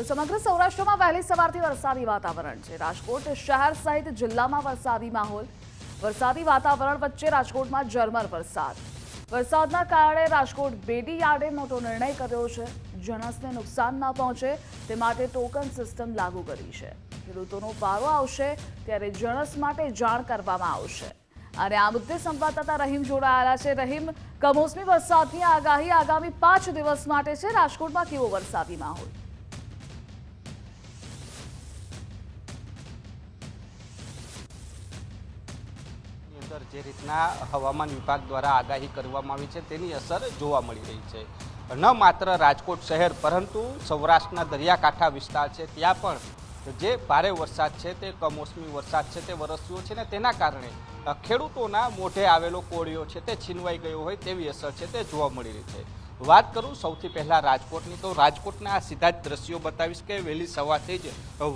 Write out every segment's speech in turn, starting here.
તો સમગ્ર સૌરાષ્ટ્રમાં વહેલી સવારથી વરસાદી વાતાવરણ છે. રાજકોટ શહેર સહિત જિલ્લામાં વરસાદી માહોલ. વરસાદી વાતાવરણ વચ્ચે રાજકોટમાં ઝરમર વરસાદ. વરસાદના કારણે રાજકોટ બેડી યાર્ડે મોટો નિર્ણય કર્યો છે. જણસને નુકસાન ન પહોંચે, તે માટે ટોકન સિસ્ટમ લાગુ કરી છે. ખેડૂતોનો પારો આવશે, ત્યારે જણસ માટે જાણ કરવામાં આવશે. અને આ મુદ્દે સંવાદદાતા રહીમ જોડાયેલા છે. રહીમ, કમોસમી વરસાદની આગાહી આગામી પાંચ દિવસ માટે છે. રાજકોટમાં કેવો વરસાદી માહોલ? ની જે રીતના હવામાન વિભાગ દ્વારા આગાહી કરવામાં આવી છે તેની અસર જોવા મળી રહી છે. ન માત્ર રાજકોટ શહેર, પરંતુ સૌરાષ્ટ્રના દરિયાકાંઠા વિસ્તાર છે, ત્યાં પણ જે ભારે વરસાદ છે તે કમોસમી વરસાદ છે તે વરસ્યો છે ને તેના કારણે ખેડૂતોના મોઢે આવેલો કોળિયો છે તે છીનવાઈ ગયો હોય તેવી અસર છે તે જોવા મળી રહી છે. વાત કરું સૌથી પહેલાં રાજકોટની, તો રાજકોટના આ સીધા જ દ્રશ્યો બતાવીશ કે વહેલી સવારથી જ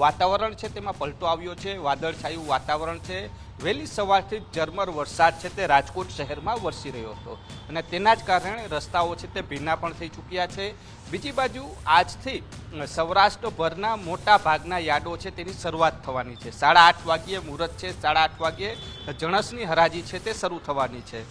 વાતાવરણ છે તેમાં પલટો આવ્યો છે, વાદળછાયું વાતાવરણ છે વહેલી સવારથી ઝરમર વરસાદ છે તે રાજકોટ શહેરમાં વરસી રહ્યો હતો. અને તેના જ કારણે રસ્તાઓ છે તે ભીના પણ થઈ ચૂક્યા છે. બીજી બાજુ આજથી સૌરાષ્ટ્રભરના મોટા ભાગના યાર્ડો છે તેની શરૂઆત થવાની છે. સાડા આઠ વાગ્યે મુહૂર્ત છે. સાડા આઠ વાગ્યે જણસની હરાજી છે તે શરૂ થવાની છે.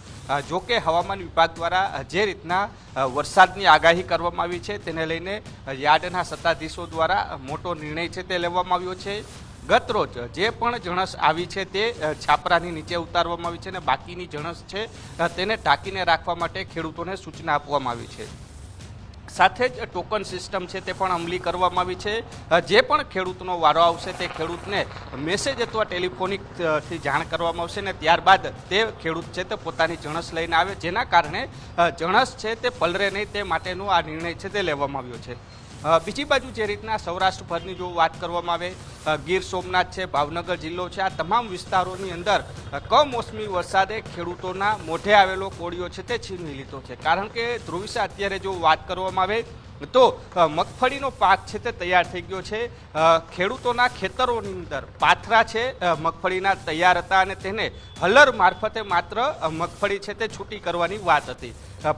જોકે હવામાન વિભાગ દ્વારા જે રીતના વરસાદની આગાહી કરવામાં આવી છે તેને લઈને યાર્ડના સત્તાધીશો દ્વારા મોટો નિર્ણય છે તે લેવામાં આવ્યો છે. ગત રોજ જે પણ જણસ આવી છે તે છાપરાની નીચે ઉતારવામાં આવી છે અને બાકીની જણસ છે તેને ઢાંકીને રાખવા માટે ખેડૂતોને સૂચના આપવામાં આવી છે. સાથે જ ટોકન સિસ્ટમ છે તે પણ અમલી કરવામાં આવી છે. જે પણ ખેડૂતનો વારો આવશે તે ખેડૂતને મેસેજ અથવા ટેલિફોનિકથી જાણ કરવામાં આવશે ને ત્યારબાદ તે ખેડૂત છે તે પોતાની જણસ લઈને આવે, જેના કારણે જણસ છે તે પલરે નહીં તે માટેનો આ નિર્ણય છે તે લેવામાં આવ્યો છે. બીજી બાજુ જે રીતના સૌરાષ્ટ્રભરની જો વાત કરવામાં આવે ગીર સોમનાથ છે, ભાવનગર જિલ્લો છે. આ તમામ વિસ્તારોની અંદર કમોસમી વરસાદે ખેડૂતોના મોઢે આવેલો કોળીઓ છે તે છીનવી લીધો છે. કારણ કે ધ્રુવિસા અત્યારે જો વાત કરવામાં આવે તો મગફળીનો પાક છે તે તૈયાર થઈ ગયો છે. ખેડૂતોના ખેતરોની અંદર પાથરા છે મગફળીના તૈયાર હતા અને તેને હલર મારફતે માત્ર મગફળી છે તે છૂટી કરવાની વાત હતી.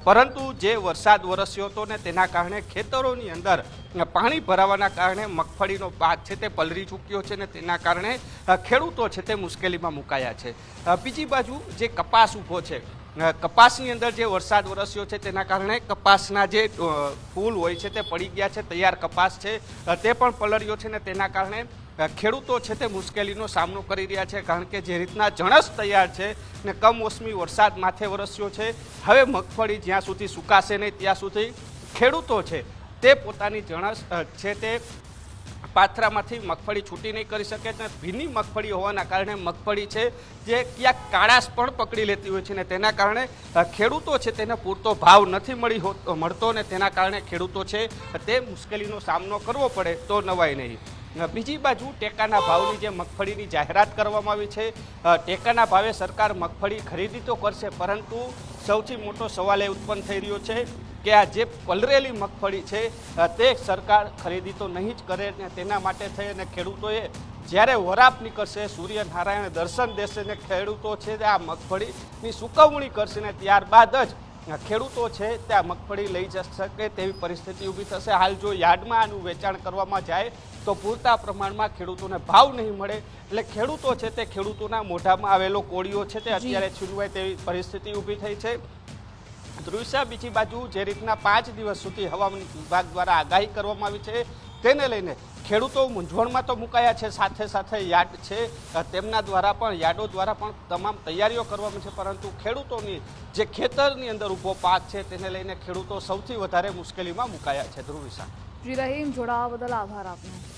પરંતુ જે વરસાદ વરસ્યો હતો ને તેના કારણે ખેતરોની અંદર પાણી ભરાવાના કારણે મગફળીનો પાક છે તે પલરી ચૂક્યો છે ને તેના કારણે ખેડૂતો છે તે મુશ્કેલીમાં મુકાયા છે. બીજી બાજુ જે કપાસ ઊભો છે કપાસની અંદર જે વરસાદ વરસ્યો છે તેના કારણે કપાસના જે ફૂલ હોય છે તે પડી ગયા છે, તૈયાર કપાસ છે તે પણ પલળ્યો છે ને તેના કારણે ખેડૂતો છે તે મુશ્કેલીનો સામનો કરી રહ્યા છે, કારણ કે જે રીતના જણસ તૈયાર છે ને કમોસમી વરસાદ માથે વરસ્યો છે, હવે મગફળી જ્યાં સુધી સુકાશે નહીં ત્યાં સુધી ખેડૂતો છે તે પોતાની જણસ છે તે પાથરામાંથી મગફળી છૂટી નહીં કરી શકે અને ભીની મગફળી હોવાના કારણે મગફળી છે જે ક્યાંક કાળાશ પણ પકડી લેતી હોય છે ને તેના કારણે ખેડૂતો છે તેને પૂરતો ભાવ નથી મળી મળતો ને તેના કારણે ખેડૂતો છે તે મુશ્કેલીનો સામનો કરવો પડે તો નવાય નહીં. બીજી બાજુ ટેકાના ભાવની જે મગફળીની જાહેરાત કરવામાં આવી છે ટેકાના ભાવે સરકાર મગફળી ખરીદી તો કરશે, પરંતુ સૌથી મોટો સવાલ એ ઉત્પન્ન થઈ રહ્યો છે કે આ જે પલરેલી મગફળી છે તે સરકાર ખરીદી તો નહીં જ કરે ને તેના માટે થઈ અને ખેડૂતોએ જ્યારે વરાપ નીકળશે સૂર્યનારાયણ દર્શન દેશે ને ખેડૂતો છે તે આ મગફળીની સુકવણી કરશે ને ત્યારબાદ જ ખેડૂતો છે તે આ મગફળી લઈ જઈ શકે તેવી પરિસ્થિતિ ઊભી થશે. હાલ જો યાર્ડમાં આનું વેચાણ કરવામાં જાય તો પૂરતા પ્રમાણમાં ખેડૂતોને ભાવ નહીં મળે. એટલે ખેડૂતો છે તે ખેડૂતોના મોઢામાં આવેલો કોળીઓ છે તે અત્યારે છીનવાય તેવી પરિસ્થિતિ ઊભી થઈ છે. ધ્રુવિસા બીજી બાજુ જે રીતના પાંચ દિવસ સુધી હવામાન વિભાગ દ્વારા આગાહી કરવામાં આવી છે, તેને લઈને ખેડૂતો મૂંઝવણમાં તો મુકાયા છે, સાથે સાથે યાર્ડ છે તેમના દ્વારા પણ, યાર્ડો દ્વારા પણ તમામ તૈયારીઓ કરવામાં છે, પરંતુ ખેડૂતોની જે ખેતરની અંદર ઊભો પાક છે, તેને લઈને ખેડૂતો સૌથી વધારે મુશ્કેલીમાં મુકાયા છે. ધ્રુવિસા જી જોડાવા બદલ આભાર આપનો.